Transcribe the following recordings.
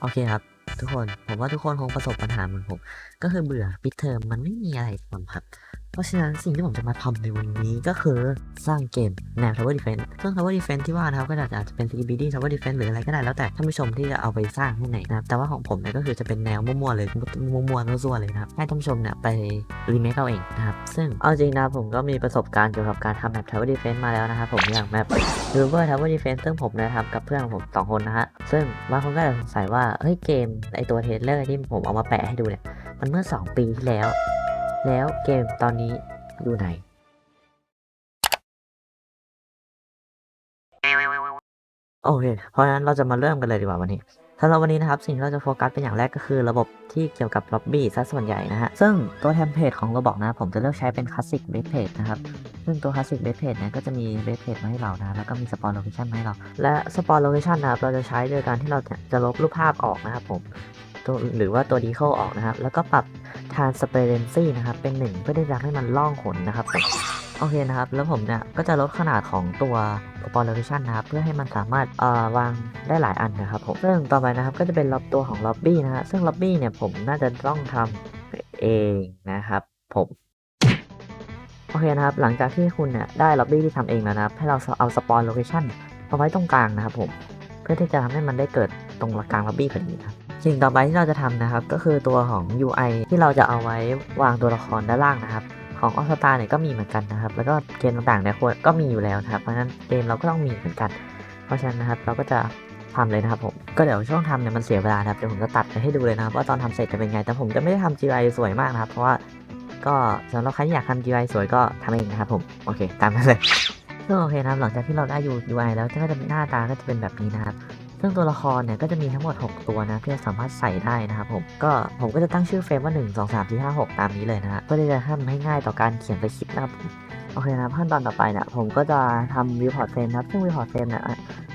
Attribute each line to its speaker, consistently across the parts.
Speaker 1: โอเคครับ ทุกคนผมว่าทุกคนคงประสบปัญหาเหมือนผม ก็คือเบื่อปิดเทอมมันไม่มีอะไรทำครับเพราะฉะนั้นสิ่งที่ผมจะมาทำในวันนี้ก็คือสร้างเกมแนว Tower Defense ซึ่ง Tower Defense ที่ว่านะครับก็อาจจะเป็น CBD Tower Defense หรืออะไรก็ได้แล้วแต่ท่านผู้ชมที่จะเอาไปสร้างที่ไหนนะครับแต่ว่าของผมเนี่ยก็คือจะเป็นแนวมั่วๆเลยมั่วๆซั่วๆเลยนะครับให้ท่านผู้ชมเนี่ยไปรีเมคเอาเองนะครับซึ่งเอาจริงนะผมก็มีประสบการณ์เกี่ยวกับการทำแบบ Tower Defense มาแล้วนะครับผมอย่างแบบรูเวอร์ทาวเวอร์ดีเฟนซึ่งผมเนี่ยทำกับเพื่อนของผมสองคนนะฮะซึ่งบางคนก็อาจจะสงสัยว่าเฮ้ยเกมไอตัวเทเลอร์ที่ผมเอามาแปะให้ดูเนี่ยมันเมื่อ 2 ปีที่แล้ว แล้วเกมตอนนี้อยู่ไหน โอเค เพราะฉะนั้นเราจะมาเริ่มกันเลยดีกว่าวันนี้สำหรับวันนี้นะครับ สิ่งที่เราจะโฟกัสเป็นอย่างแรกก็คือระบบที่เกี่ยวกับล็อบบี้ซะส่วนใหญ่นะฮะ ซึ่งตัวเทมเพลตของราบอกนะ ผมจะเลือกใช้เป็นคลาสสิกเบสเพจนะครับ ซึ่งตัวคลาสสิกเบสเพจเนี่ยก็จะมีเบสเพจมาให้เรานะ แล้วก็มีสปอนโลเคชันมาให้เรา และสปอนโลเคชันนะครับ เราจะใช้โดยการที่เราจะลบรูปภาพออกนะครับผม ตัวหรือว่าตัวดีโคออกนะครับ แล้วก็ปรับ transparency นะครับ เป็นหนึ่งเพื่อที่จะให้มันล่องหนนะครับผมโอเคนะครับ แล้วผมเนี่ยก็จะลดขนาดของตัว Spot Location นะครับ เพื่อให้มันสามารถวางได้หลายอันนะครับผมซึ่งต่อไปนะครับก็จะเป็นล็อบตัวของล็อบบี้นะฮะซึ่งล็อบบี้เนี่ยผมน่าจะต้องทำเองนะครับผมโอเคนะครับ หลังจากที่คุณเนี่ยได้ล็อบบี้ที่ทำเองแล้วนะครับ ให้เราเอา Spot Location มาไว้ตรงกลางนะครับผม เพื่อที่จะทำให้มันได้เกิดตรงกลางล็อบบี้พอดีครับ สิ่งต่อไปที่เราจะทำนะครับ ก็คือตัวของ UI ที่เราจะเอาไว้วางตัวละครด้านล่างนะครับ ของออสตาเนี่ยก็มีเหมือนกันนะครับ แล้วก็เกมต่างๆเนี่ยควรก็มีอยู่แล้วนะครับ เพราะฉะนั้นเกมเราก็ต้องมีเหมือนกัน เพราะฉะนั้นนะครับเราก็จะทำเลยนะครับผม ก็เดี๋ยวช่วงทำเนี่ยมันเสียเวลานะครับ เดี๋ยวผมจะตัดไปให้ดูเลยนะครับว่าตอนทำเสร็จจะเป็นไง แต่ผมจะไม่ได้ทำ GI สวยมากนะครับ เพราะว่าก็สำหรับใครที่อยากทำ GI สวยก็ทำเองนะครับผม โอเค ตามนั้นเลยซึ่งโอเคนะครับ หลังจากที่เราได้ UI แล้วก็จะเป็นหน้าตาก็จะเป็นแบบนี้นะครับ ซึ่งตัวละครเนี่ยก็จะมีทั้งหมด 6 ตัวนะที่เราสามารถใส่ได้นะครับผมก็ผมก็จะตั้งชื่อเฟรมว่า 1 2 3 4 5 6 ตามนี้เลยนะฮะเพื่อที่จะทำให้ง่ายต่อการเขียนสคริปนะครับโอเคนะครับขั้นตอนต่อไปเนี่ยผมก็จะทำวิวพอร์ตเฟรมนะครับซึ่งวิวพอร์ตเฟรมเนี่ย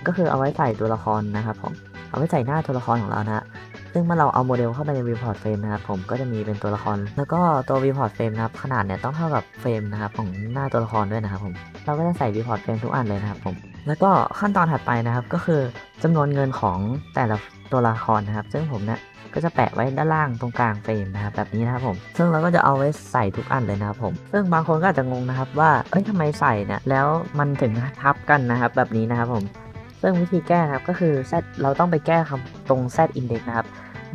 Speaker 1: ก็คือเอาไว้ใส่ตัวละครนะครับผมเอาไว้ใส่หน้าตัวละครของเรานะฮะซึ่งเมื่อเราเอาโมเดลเข้าไปในวิวพอร์ตเฟรมนะครับผมก็จะมีเป็นตัวละคร แล้วก็ตัววิวพอร์ตเฟรมนะครับขนาดเนี่ยต้องเท่ากับเฟรมนะครับของหน้าตัวละครด้วยนะครับผมเราก็จะใส่วิวพอร์ตเฟรมทุกอันเลยนะครับผม แล้วก็ขั้นตอนถัดไปนะครับก็คือจำนวนเงินของแต่ละตัวละครนะครับ ซึ่งผมเนี่ยก็จะแปะไว้ด้านล่างตรงกลางเฟรมนะครับแบบนี้นะครับผม ซึ่งเราก็จะเอาไว้ใส่ทุกอันเลยนะครับผม ซึ่งบางคนก็อาจจะงงนะครับว่า เอ้ยทำไมใส่เนี่ยแล้วมันถึงทับกันนะครับ แบบนี้นะครับผม ซึ่งวิธีแก้นะครับก็คือ Z เราต้องไปแก้คำตรง Z index นะครับ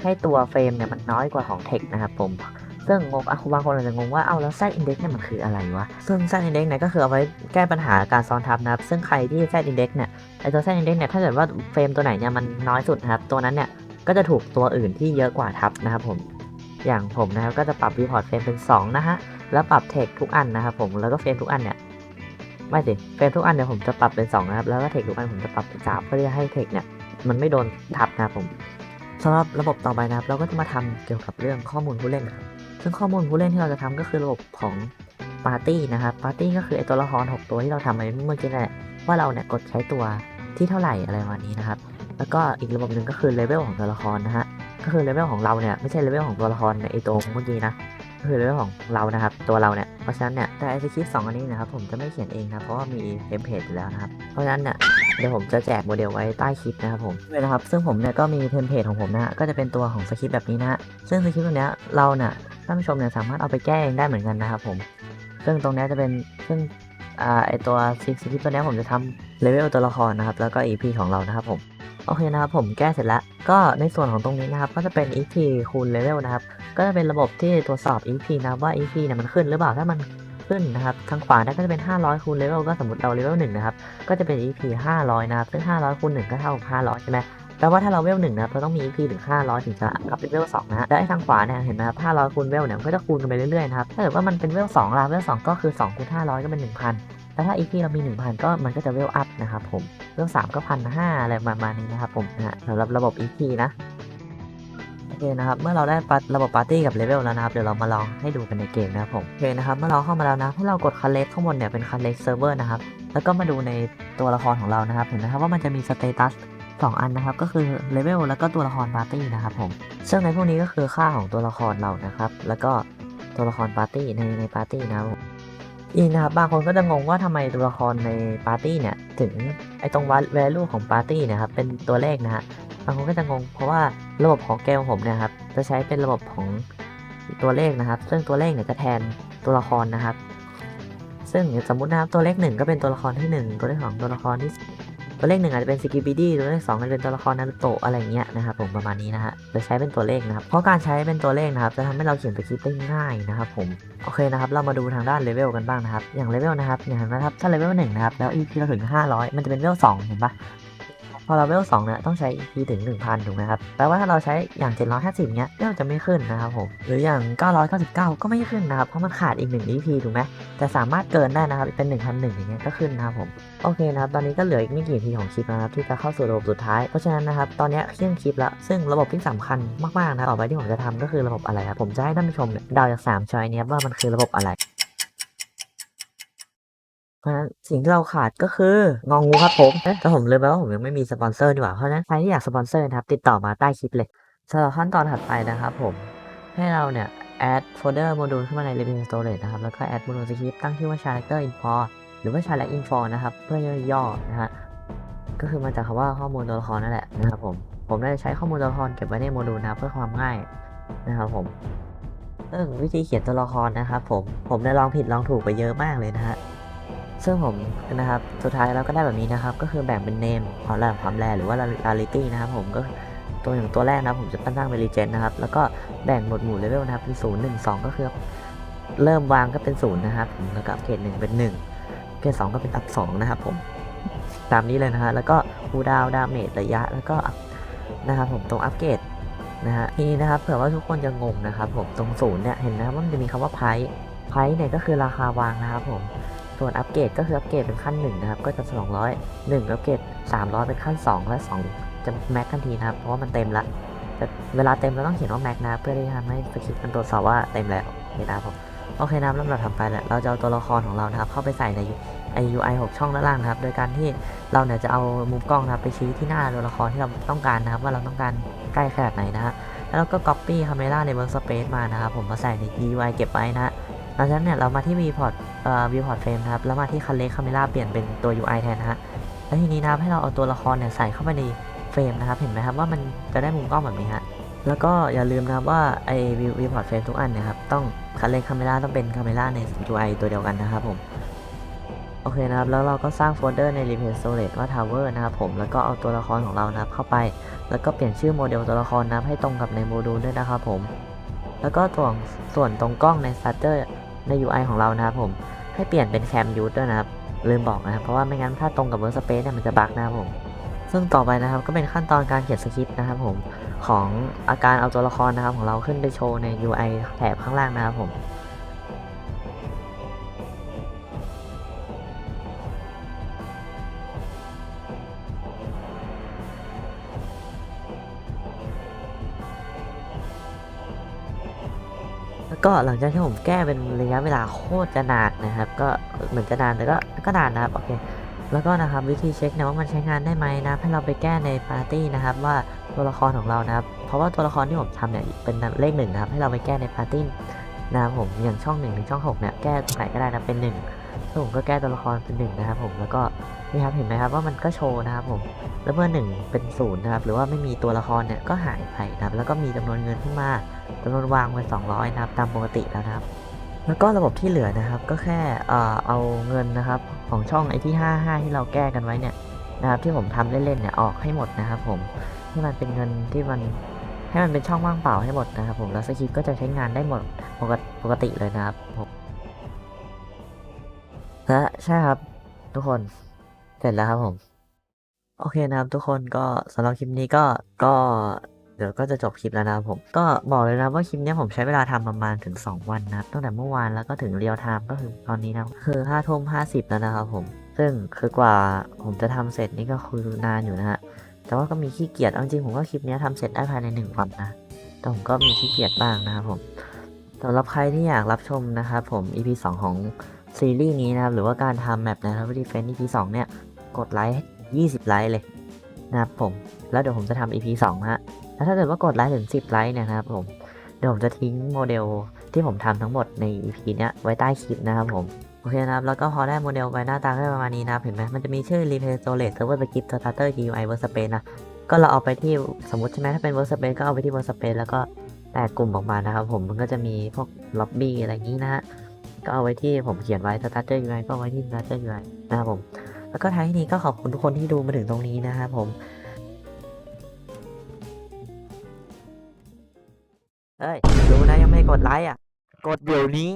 Speaker 1: ให้ตัวเฟรมเนี่ยมันน้อยกว่าของ text นะครับผม ซึ่งงงอะบางคนอาจจะงงว่าเอาแล้ว Z index เด็กเนี่ยมันคืออะไรวะ ซึ่ง Z index เนี่ยก็คือเอาไว้แก้ปัญหาการซ้อนทับนะครับ ซึ่งใครที่ Z index เด็กเนี่ยไอตัว Z index เด็กเนี่ยถ้าเกิดว่าเฟรมตัวไหนเนี่ยมันน้อยสุดนะครับตัวนั้นเนี่ยก็จะถูกตัวอื่นที่เยอะกว่าทับนะครับผมอย่างผมนะครับก็จะปรับ report เฟรมเป็น 2 นะฮะ แล้วปรับ text ทุกอันนะครับผมแล้วก็เฟรมทุกอันเนี่ยไม่สิเฟรมทุกอันเนี่ยผมจะปรับเป็น2นะครับแล้วก็ text ทุกอันผมจะปรับเป็น3เพื่อที่จะให้ text เนี่ยมันไม่โดนทับนะครับผมสำหรับระบบต่อไปนะครับ เราก็จะมาทำเกี่ยวกับเรื่องข้อมูลผู้เล่นครับ ซึ่งข้อมูลผู้เล่นที่เราจะทำก็คือระบบของปาร์ตี้นะครับปาร์ตี้ก็คือไอตัวละคร6ตัวที่เราทำไปเมื่อกี้นั่นแหละว่าเราเนี่ยกดใช้ตัวที่เท่าไหร่อะไรประมาณนี้นะครับ แล้วก็อีกระบบหนึ่งก็คือเลเวลของตัวละครนะฮะก็คือเลเวลของเราเนี่ยไม่ใช่เลเวลของตัวละครในไอตัวเมื่อกี้นะก็คือเลเวลของเรานะครับ ตัวเราเนี่ยเพราะฉะนั้นเนี่ยแต่ไอสคริปต์สองอันนี้นะครับผมจะไม่เขียนเองนะเพราะว่ามีเทมเพลตอยู่แล้วนะครับเพราะฉะนั้นเนี่ยเดี๋ยวผมจะแจกโมเดลไว้ใต้คลิปนะครับผมด้วยนะครับ ซึ่งผมเนี่ยก็มีเทมเพลตของผมนะฮะก็จะเป็นตัวของสคริปต์แบบนี้นะฮะซึ่งสคริปต์ตัวเนี้ยเราเนี่ย ท่านผู้ชมเนี่ยสามารถเอาไปแก้เองได้เหมือนกันนะครับผมซึ่งตรงนี้จะเป็นซึ่งอ่าไอตัวซิกซิปตัวนี้ผมจะทำเลเวลตัวละครนะครับ แล้วก็ EP ของเรานะครับผมโอเคนะครับผมแก้เสร็จแล้วก็ในส่วนของตรงนี้นะครับก็จะเป็น EP คูณเลเวลนะครับ ก็จะเป็นระบบที่ตรวจสอบ EP นะว่า EP เนี่ยมันขึ้นหรือเปล่าถ้ามันขึ้นนะครับทางขวาเนี่ยก็จะเป็น 500คูณเลเวลก็สมมติเราเลเวล1นะครับก็จะเป็น EP 500 นะครับซึ่ง500คูณ1ก็เท่ากับ500 ใช่ไหม แปลว่าถ้าเราเวลหนึ่งนะเราต้องมี EP ถึง500ถึงจะอัพเป็นเวล2นะฮะและไอ้ทางขวาเนี่ยเห็นไหมครับ500คูณเวลเนี่ยก็จะคูณกันไปเรื่อยๆนะครับถ้าเกิดว่ามันเป็นเวล2ละเวล2ก็คือ2คูณ500 ก็เป็น 1,000แล้วถ้า EP เรามี 1,000 ก็มันก็จะเวลอัพนะครับผมเวล3ก็พันห้าอะไรประมาณนี้นะครับผมนะสำหรับระบบ EP นะโอเคนะครับเมื่อเราได้ระบบปาร์ตี้กับเลเวลแล้วนะครับเดี๋ยวเรามาลองให้ดูกันในเกมนะครับผมโอเคนะครับเมื่อเราเข้ามาแล้วนะให้เรากดคันเล็กข้างบนเนี่ยเป็นคันเล็กเซิร์ฟเวอร์นะครับแล้วก็มาดูในตัวละครของเรานะครับเห็นนะครับว่ามันจะมีสเตตัส สองอันนะครับก็คือเลเวลแล้วก็ตัวละครปาร์ตี้นะครับผมซึ่งในพวกนี้ก็คือค่าของตัวละครเรานะครับ แล้วก็ตัวละครปาร์ตี้ในในปาร์ตี้นะครับอีกนะครับบางคนก็จะงงว่าทำไมตัวละครในปาร์ตี้เนี่ยถึงไอตรงวัด value ของปาร์ตี้นะครับเป็นตัวเลขนะฮะบางคนก็จะงงเพราะว่าระบบของเกมผมเนี่ยครับจะใช้เป็นระบบของตัวเลขนะครับ ซึ่งตัวเลขเนี่ยจะแทนตัวละครนะครับ ซึ่งสมมุตินะครับตัวเลขหนึ่งก็เป็นตัวละครที่หนึ่งตัวเลขสองตัวละครที่ ตัวเลขหนึ่งอาจจะเป็นสกิบิดี้ตัวเลขสองอาจจะเป็นตัวละครนารุโตะอะไรเงี้ยนะครับผมประมาณนี้นะฮะจะใช้เป็นตัวเลขนะครับ เพราะการใช้เป็นตัวเลขนะครับ จะทำให้เราเขียนสคริปต์ได้ง่ายนะครับผม โอเคนะครับ เรามาดูทางด้านเลเวลกันบ้างนะครับ อย่างเลเวลนะครับอย่างนะครับ ถ้าเลเวลหนึ่งนะครับ แล้ว EP เราถึง 500 มันจะเป็นเลเวลสองเห็นปะ อเราเลเวลสองเนี่ยต้องใช้ EP ถึง 1,000 ถูกไหมครับ แปลว่าถ้าเราใช้อย่าง 750เนี้ยเลเวลจะไม่ขึ้นนะครับผม หรืออย่าง 999 ก็ไม่ขึ้นนะครับ เพราะมันขาดอีก 1 EP ถูกไหมแต่สามารถเกินได้นะครับ เป็น 1,001 อย่างเงี้ยก็ขึ้นนะครับผม โอเคนะครับ ตอนนี้ก็เหลืออีกไม่กี่ทีของคลิปแล้วนะครับที่จะเข้าสู่ระบบสุดท้าย เพราะฉะนั้นนะครับ ตอนนี้เครื่องคลิปแล้ว ซึ่งระบบที่สำคัญมากๆนะ ต่อไปที่ผมจะทำก็คือระบบอะไรครับ ผมจะให้ท่านผู้ชมเดาจาก3ช้อยนี้ว่ามันคือระบบอะไร เพราะฉะนั้นสิ่งที่เราขาดก็คืององงูครับผมแต่ผมลืมไปว่าผมยังไม่มีสปอนเซอร์ดีกว่าเพราะฉะนั้นใครที่อยากสปอนเซอร์นะครับติดต่อมาใต้คลิปเลยสำหรับขั้นตอนถัดไปนะครับผมให้เราเนี่ย add folder module ขึ้นมาใน living storage นะครับ แล้วก็ add module script ตั้งชื่อว่า character info หรือว่า character info นะครับ เพื่อย่อๆนะฮะ ก็คือมาจากคำว่าข้อมูลตัวละครนั่นแหละนะครับผม ผมได้ใช้ข้อมูลตัวละครเก็บไว้ในโมดูลนะเพื่อความง่ายนะครับผมซึ่งวิธีเขียนตัวละครนะครับผม ผมได้ลองผิดลองถูกไปเยอะมากเลยนะฮะ ซึ่งผมนะครับสุดท้ายแล้วก็ได้แบบนี้นะครับ ก็คือแบ่งเป็นเนมความแรงความแรงหรือว่า rarity นะครับผมก็ตัวอย่างตัวแรกนะครับผมจะตั้งเป็น legend นะครับ แล้วก็แบ่งหมวดหมู่เลเวลนะครับเป็นศูนย์หนึ่งสองก็คือ เริ่มวางก็เป็นศูนย์นะครับผมแล้วก็อัปเกรดหนึ่งเป็นหนึ่งเกรดสองก็เป็นอัพสองนะครับผมตามนี้เลยนะฮะแล้วก็คูดาวดาเมจระยะแล้วก็นะครับผมตรงอัปเกรดนะฮะทีนี้นะครับเผื่อว่าทุกคนจะงงนะครับผมตรงศูนย์เนี่ยเห็นนะครับว่ามันจะมีคำว่าไพร์ไพร์เนี่ยก็คือราคาวางนะครับผม ส่วนอัปเกรดก็คืออัปเกรดเป็นขั้นหนึ่งนะครับ ก็จะ200 1อัปเกรด300 เป็นขั้น 2 และ 2 จะแม็กทันทีนะครับ เพราะว่ามันเต็มละแต่เวลาเต็มเราต้องเขียนว่าแม็กนะเพื่อที่จะทำให้สคริปต์มันตรวจสอบว่าเต็มแล้วนะครับผมโอเคนะครับล้วเราทำไปแล้วเราจะเอาตัวละครของเรานะครับ เข้าไปใส่ใน UI 6 ช่องด้านล่างนะครับ โดยการที่เราเนี่ยจะเอามุมกล้องนะครับไปชี้ที่หน้าตัวละครที่เราต้องการนะครับ ว่าเราต้องการใกล้ขนาดไหนนะฮะแล้วเราก็ Copy Camera ใน Workspace มานะครับ ผมมาใส่ใน UI เก็บไว้นะฮะหลังจากนั้นเนี่ยเรามาที่ Viewport เอ่อ Viewport Frame นะครับ แล้วมาที่ Collect Camera เปลี่ยนเป็นตัว UI แทนนะฮะ แล้วทีนี้นะครับให้เราเอาตัวละครเนี่ยใส่เข้าไปในเฟรมนะครับ เห็นไหมครับว่ามันจะได้มุมกล้องแบบนี้ฮะ แล้วก็อย่าลืมนะครับว่าไอ้ Viewport Frame ทุกอันนะครับ ต้อง Collect Camera ต้องเป็น Camera ใน UI ตัวเดียวกันนะครับผม โอเคนะครับ แล้วเราก็สร้างโฟลเดอร์ใน Replace Storage ว่า Tower นะครับผม แล้วก็เอาตัวละครของเรานะครับเข้าไป แล้วก็เปลี่ยนชื่อโมเดลตัวละครนะครับให้ตรงกับในโมดูลด้วยนะครับผม แล้วก็ส่วนส่วนตรงกล้องใน Starter ใน UI ของเรานะครับผมให้เปลี่ยนเป็นแคมยูดด้วยนะครับลืมบอกนะครับเพราะว่าไม่งั้นถ้าตรงกับเวิร์สเปซเนี่ยมันจะบั๊กนะครับผมซึ่งต่อไปนะครับก็เป็นขั้นตอนการเขียนสคริปต์นะครับผมของอาการเอาตัวละครนะครับของเราขึ้นไปโชว์ใน UI แถบข้างล่างนะครับผม ก็หลังจากที่ผมแก้เป็นระยะเวลาโคตรจะนานนะครับ ก็เหมือนจะนานแต่ก็ก็นานนะครับโอเคแล้วก็นะครับวิธีเช็คนะว่ามันใช้งานได้ไหมนะให้เราไปแก้ในปาร์ตี้นะครับว่าตัวละครของเรานะครับ เพราะว่าตัวละครที่ผมทำเนี่ยเป็นเลขหนึ่งนะครับ ให้เราไปแก้ในปาร์ตี้นะครับผมอย่างช่องหนึ่งถึงช่องหกเนี่ยแก้ตรงไหนก็ได้นะเป็นหนึ่ง แล้วผมก็แก้ตัวละครเป็นหนึ่งนะครับผมแล้วก็นี่ครับเห็นไหมครับว่ามันก็โชว์นะครับผมแล้วเมื่อหนึ่งเป็นศูนย์นะครับหรือว่าไม่มีตัวละครเนี่ยก็หายไปนะครับแล้วก็มีจำนวนเงินขึ้นมาจำนวนวางไว้200นะครับตามปกติแล้วนะครับ แล้วก็ระบบที่เหลือนะครับก็แค่เอาเงินนะครับของช่องไอที่ 55 ที่เราแก้กันไว้เนี่ยนะครับที่ผมทำเล่นๆเนี่ยออกให้หมดนะครับผมให้มันเป็นเงินที่มันให้มันเป็นช่องว่างเปล่าให้หมดนะครับผมแล้วสคริปต์ก็จะใช้งานได้หมดปกติเลยนะครับผม ใช่ครับ ทุกคนเสร็จแล้วครับผม โอเคนะครับทุกคนก็สำหรับคลิปนี้ก็ก็เดี๋ยวก็จะจบคลิปแล้วนะครับผมก็บอกเลยนะว่าคลิปนี้ผมใช้เวลาทำประมาณถึง 2 วันนะตั้งแต่เมื่อวานแล้วก็ถึงเรียลไทม์ก็คือตอนนี้นะคือ5้าทุ่มห้าสิบแล้วนะครับผมซึ่งคือกว่าผมจะทำเสร็จนี่ก็คือนานอยู่นะฮะแต่ว่าก็มีขี้เกียจจริงผมว่าคลิปนี้ยทำเสร็จได้ภายใน 1 วันนะแต่ผมก็มีขี้เกียจบ้างนะครับผมสำหรับใครที่อยากรับชมนะครับผม EP 2 ของ ซีรีส์นี้นะครับ หรือว่าการทำแมปนะครับวิดีเฟน EP 2เนี่ย กดไลค์20ไลค์เลยนะครับผม แล้วเดี๋ยวผมจะทำ EP 2นะฮะ แล้วถ้าเกิดว่ากดไลค์ถึง10ไลค์เนี่ยนะครับผม เดี๋ยวผมจะทิ้งโมเดลที่ผมทำทั้งหมดใน EP เนี้ยไว้ใต้คลิปนะครับผม โอเคนะครับ แล้วก็พอได้โมเดลไปหน้าตาก็ประมาณนี้นะครับ เห็นไหมมันจะมีชื่อ Replay Storage Server Script Starter GUI Workspace นะ ก็เราเอาไปที่สมมติใช่ไหมถ้าเป็น workspace ก็เอาไปที่ workspace แล้วก็แตกกลุ่มออกมานะครับผม มันก็จะมีพวก lobby อะไรอย่างนี้นะฮะ ก็เอาไว้ที่ผมเขียนไว้ starter UI ก็เอาไว้ที่ starter UI นะครับผม แล้วก็ท้ายนี้ก็ขอบคุณทุกคนที่ดูมาถึงตรงนี้นะครับผมเอ้ย ดูนะยังไม่กดไลค์อะ กดเดี๋ยวนี้